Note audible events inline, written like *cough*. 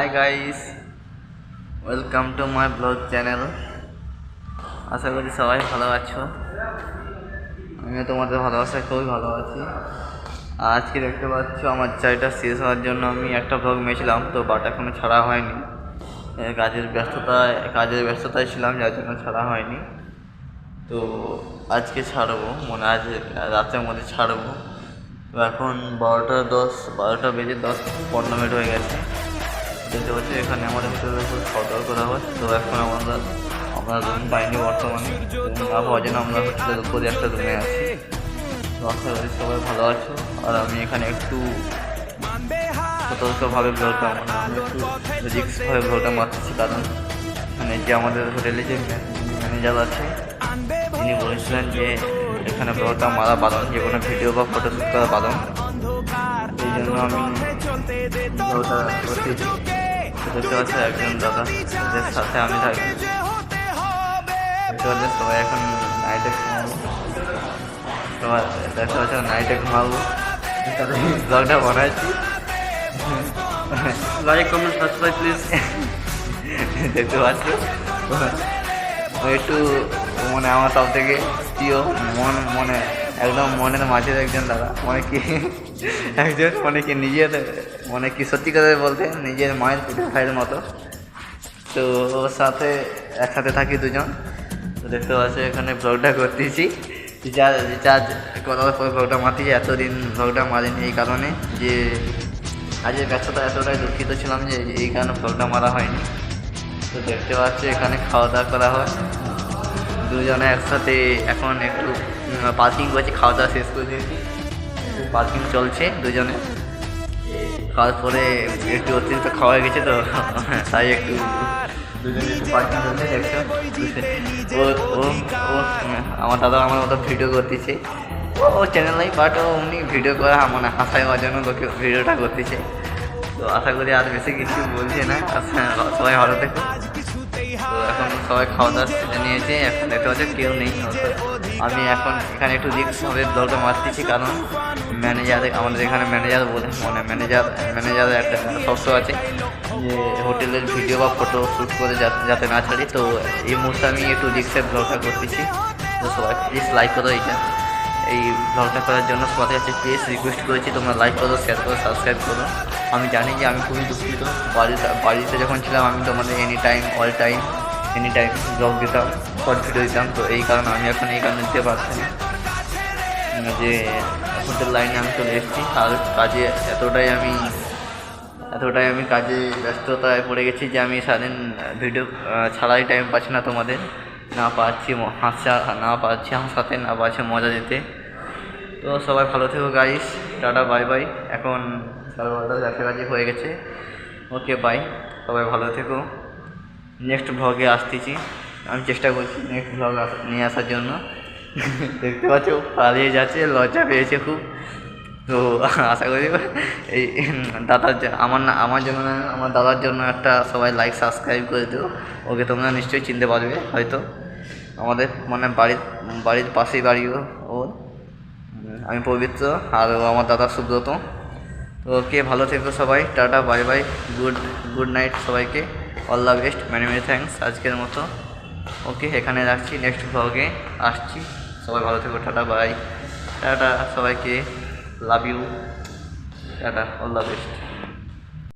Hi guys welcome to my vlog channel আশা করি সবাই ভালো আছো। আমিও তোমাদের ভালোবাসায় খুবই ভালো আছি। আজকে দেখতে পাচ্ছ আমার চাইটা শেষ হওয়ার জন্য আমি একটা ব্লগ মেয়েছিলাম তো বাট এখনও ছাড়া হয়নি। কাজের ব্যস্ততায় কাজের ব্যস্ততায় ছিলাম, যার জন্য ছাড়া হয়নি। তো আজকে ছাড়বো মানে আজ রাতের মধ্যে ছাড়বো। তো এখন বারোটা দশ, বারোটা বেজে দশ পনেরো মিনিট হয়ে গেছে। দেখতে পাচ্ছি, এখানে আমাদের হোটেলের উপর খাওয়া করা হয়। তো এখন আমরা আমরা রুম পাইনি বর্তমানে। না পাওয়ার জন্য আমরা হোটেলের উপরে একটা রুমে আছি। তো আশা করি সবাই ভালো আছো। আর আমি এখানে একটু সতর্কভাবে ব্লগটা মানে আমি একটু রিক্সভাবে ব্লগটা মারতেছি, কারণ মানে যে আমাদের হোটেলে যে ম্যানেজার আছে, তিনি বলেছিলেন যে এখানে ব্লগটা মারা বারণ, যে কোনো ভিডিও বা ফটো করা বারণ। এই জন্য আমি ব্লগটা দেখতে পাচ্ছি একজন দাদা ওদের সাথে আমি থাকি। দেখতে পাচ্ছি সবাই এখন নাইটে ঘুমাবো। সবাই দেখতে পাচ্ছি নাইটে ঘুমাবো। ব্লগটা বানাচ্ছি। লাইক কমেন্ট সাবস্ক্রাইব প্লিজ দেখতে পাচ্ছ? একটু মানে আমার সব থেকে প্রিয় মন মনে একদম মনের মাঝের একজন দাদা মানে কি একজন মানে কি নিজের মানে কি সত্যি কথা বলতে নিজের মায়ের পিঠে ভাইয়ের মতো। তো ওর সাথে একসাথে থাকি দুজন। তো দেখতে পাচ্ছি এখানে ব্লগটা করতেছি। রিচার্জ রিচার্জ করার পর ব্লগটা মারতেছি। এতদিন ব্লগটা মারিনি এই কারণে যে আজের ব্যস্ততা এতটাই দুঃখিত ছিলাম যে এই কারণে ব্লগটা মারা হয়নি। তো দেখতে পাচ্ছি এখানে খাওয়া দাওয়া করা হয়। দুজনে একসাথে এখন একটু পার্কিং করছি খাওয়া দাওয়া শেষ করে দিয়েছি। পার্কিং চলছে দুজনে। খাওয়ার পরে একটু অতিরিক্ত খাওয়া গেছে তো *laughs* তাই একটু দুজনে পার্কিং ও ও আমার দাদা আমার মতো ভিডিও করতেছে। ও চ্যানেল নাই বাট ও উনি ভিডিও করা মানে হাসায় জন্য লোকে ভিডিওটা করতেছে। তো আশা করি আর বেশি কিছু বলছে না। আচ্ছা, সবাই ভালো তো এখন সবাই খাওয়া দাওয়া নিয়েছে, এখন দেখতে পাচ্ছে কেউ নেই। আমি এখন এখানে একটু রিক্স হবে ব্লগটা মারতেছি, কারণ ম্যানেজার আমাদের এখানে ম্যানেজার বলে মানে ম্যানেজার ম্যানেজারের একটা শর্ত আছে যে হোটেলের ভিডিও বা ফটো শ্যুট করে যাতে যাতে না ছাড়ি। তো এই মুহূর্তে আমি একটু রিক্সের ব্লগটা করতেছি। তো সবাই প্লিজ লাইক করো এইটা। এই ব্লগটা করার জন্য সবাই কাছে প্লিজ রিকোয়েস্ট করেছি, তোমরা লাইক করো শেয়ার করো সাবস্ক্রাইব করো। আমি জানি যে আমি খুবই দুঃখিত। বাড়িতে বাড়িতে যখন ছিলাম, আমি তোমাদের any time all time any time vlog দিতাম শর্ট ভিডিও দিতাম, তো এই কারণে আমি এখন এই কারণে দিতে পারছি না। যে হোটেল লাইনে আমি চলে এসেছি আর কাজে এতটাই আমি এতটাই আমি কাজে ব্যস্ততায় পড়ে গেছি যে আমি সারাদিন ভিডিও ছাড়াই টাইম পাচ্ছি না তোমাদের। না পাচ্ছি হাসা, না পাচ্ছি হাসাতে না পাচ্ছি মজা দিতে তো সবাই ভালো থেকো গাইস টাটা বাই বাই এখন সাড়ে বারোটা কাছাকাছি হয়ে গেছে। ওকে বাই সবাই ভালো থেকো। নেক্সট ভ্লগে আসতেছি। আমি চেষ্টা করছি নেক্সট ভ্লগ নিয়ে আসার জন্য। দেখতে পাচ্ছ, পালিয়ে যাচ্ছে, লজ্জা পেয়েছে খুব। তো আশা করি এই দাদার আমার না আমার জন্য আমার দাদার জন্য একটা সবাই লাইক সাবস্ক্রাইব করে দেবো ওকে তোমরা নিশ্চয়ই চিনতে পারবে, হয়তো। আমাদের মানে বাড়ির বাড়ির পাশেই বাড়িও ওর। আমি পবিত্র, আর আমার দাদা সুব্রত। তো ওকে ভালো থেকো সবাই, tata bye bye good good night সবাইকে। All the best many many thanks আজকের মতো। ওকে এখানে রাখছি নেক্সট ব্লগে আসছি। সবাই ভালো থেকো, টাটা বাই টাটা, সবাইকে love you tata all the best